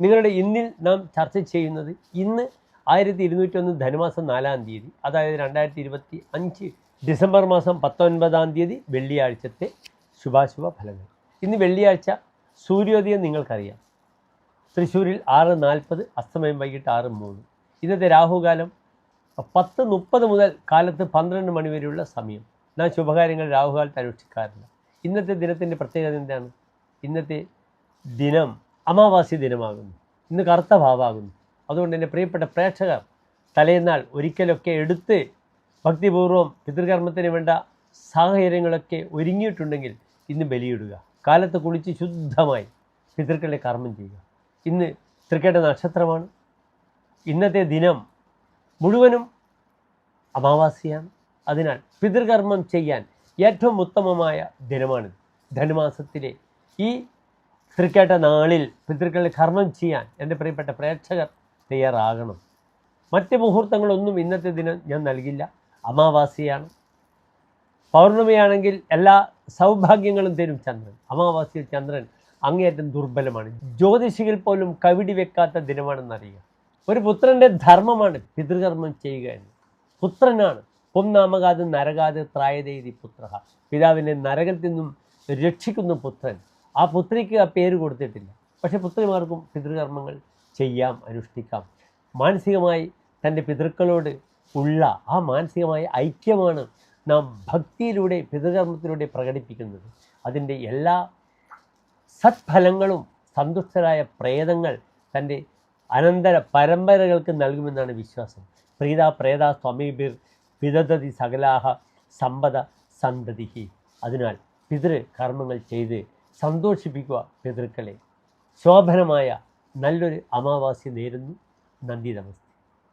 നിങ്ങളുടെ ഇന്നിൽ നാം ചർച്ച ചെയ്യുന്നത് ഇന്ന് ആയിരത്തി ഇരുന്നൂറ്റൊന്ന് ധനുമാസം നാലാം തീയതി അതായത് രണ്ടായിരത്തി ഇരുപത്തി അഞ്ച് ഡിസംബർ മാസം പത്തൊൻപതാം തീയതി വെള്ളിയാഴ്ചത്തെ ശുഭാശുഭ ഫലങ്ങൾ. ഇന്ന് വെള്ളിയാഴ്ച സൂര്യോദയം നിങ്ങൾക്കറിയാം. തൃശ്ശൂരിൽ ആറ് നാൽപ്പത് അസ്തമയം വൈകിട്ട് ആറ് മൂന്ന്. ഇന്നത്തെ രാഹുകാലം പത്ത് മുപ്പത് മുതൽ കാലത്ത് പന്ത്രണ്ട് മണി വരെയുള്ള സമയം. നാം ശുഭകാര്യങ്ങൾ രാഹുകാലത്ത് അനുഷ്ഠിക്കാറില്ല. ഇന്നത്തെ ദിനത്തിന്റെ പ്രത്യേകത എന്താണ്? ഇന്നത്തെ ദിനം അമാവാസി ദിനമാകുന്നു. ഇന്ന് കറുത്ത ഭാവമാകുന്നു അതുകൊണ്ട് എന്റെ പ്രിയപ്പെട്ട പ്രേക്ഷകർ തലേന്നാൾ ഒരിക്കലൊക്കെ എടുത്ത് ഭക്തിപൂർവം പിതൃകർമ്മത്തിന് വേണ്ട സാഹചര്യങ്ങളൊക്കെ ഒരുങ്ങിയിട്ടുണ്ടെങ്കിൽ ഇന്ന് ബലിയിടുക. കാലത്ത് കുളിച്ച് ശുദ്ധമായി പിതൃക്കളെ കർമ്മം ചെയ്യുക. ഇന്ന് തൃക്കേട്ട നക്ഷത്രമാണ്. ഇന്നത്തെ ദിനം മുഴുവനും അമാവാസിയാണ്. അതിനാൽ പിതൃകർമ്മം ചെയ്യാൻ ഏറ്റവും ഉത്തമമായ ദിനമാണിത്. ധനുമാസത്തിലെ ഈ തൃക്കേട്ട നാളിൽ പിതൃക്കളുടെ കർമ്മം ചെയ്യാൻ എന്റെ പ്രിയപ്പെട്ട പ്രേക്ഷകർ തയ്യാറാകണം. മറ്റ് മുഹൂർത്തങ്ങളൊന്നും ഇന്നത്തെ ദിനം ഞാൻ നൽകില്ല. അമാവാസിയാണ്. പൗർണമിയാണെങ്കിൽ എല്ലാ സൗഭാഗ്യങ്ങളും തരും ചന്ദ്രൻ. അമാവാസിയിൽ ചന്ദ്രൻ അങ്ങേയറ്റം ദുർബലമാണ്. ജ്യോതിഷികൾ പോലും കവിടി വെക്കാത്ത ദിനമാണെന്നറിയുക. ഒരു പുത്രന്റെ ധർമ്മമാണ് പിതൃകർമ്മം ചെയ്യുക എന്ന്. പുത്രനാണ്. പൊന്നാമകാത് നരകാത് ത്രായതേതി പുത്ര പിതാവിനെ നരകത്തിൽ നിന്നും രക്ഷിക്കുന്ന പുത്രൻ ആ പുത്രിക്ക് ആ പേര് കൊടുത്തിട്ടില്ല. പക്ഷേ പുത്രിമാർക്കും പിതൃകർമ്മങ്ങൾ ചെയ്യാം അനുഷ്ഠിക്കാം. മാനസികമായി തന്റെ പിതൃക്കളോട് ഉള്ള ആ മാനസികമായ ഐക്യമാണ് നാം ഭക്തിയിലൂടെ പിതൃകർമ്മത്തിലൂടെ പ്രകടിപ്പിക്കുന്നത്. അതിന്റെ എല്ലാ സത്ഫലങ്ങളും സന്തുഷ്ടരായ പ്രേതങ്ങൾ തന്റെ അനന്തര പരമ്പരകൾക്ക് നൽകുമെന്നാണ് വിശ്വാസം. പ്രീത പ്രേത സ്വാമീബിർ പിതതതി സകലാഹ സമ്പദ സന്തതിഹി. അതിനാൽ പിതൃ കർമ്മങ്ങൾ ചെയ്ത് സന്തോഷിപ്പിക്കുക പിതൃക്കളെ. ശോഭനമായ നല്ലൊരു അമാവാസി നേരുന്നു. നന്ദി നമസ്തേ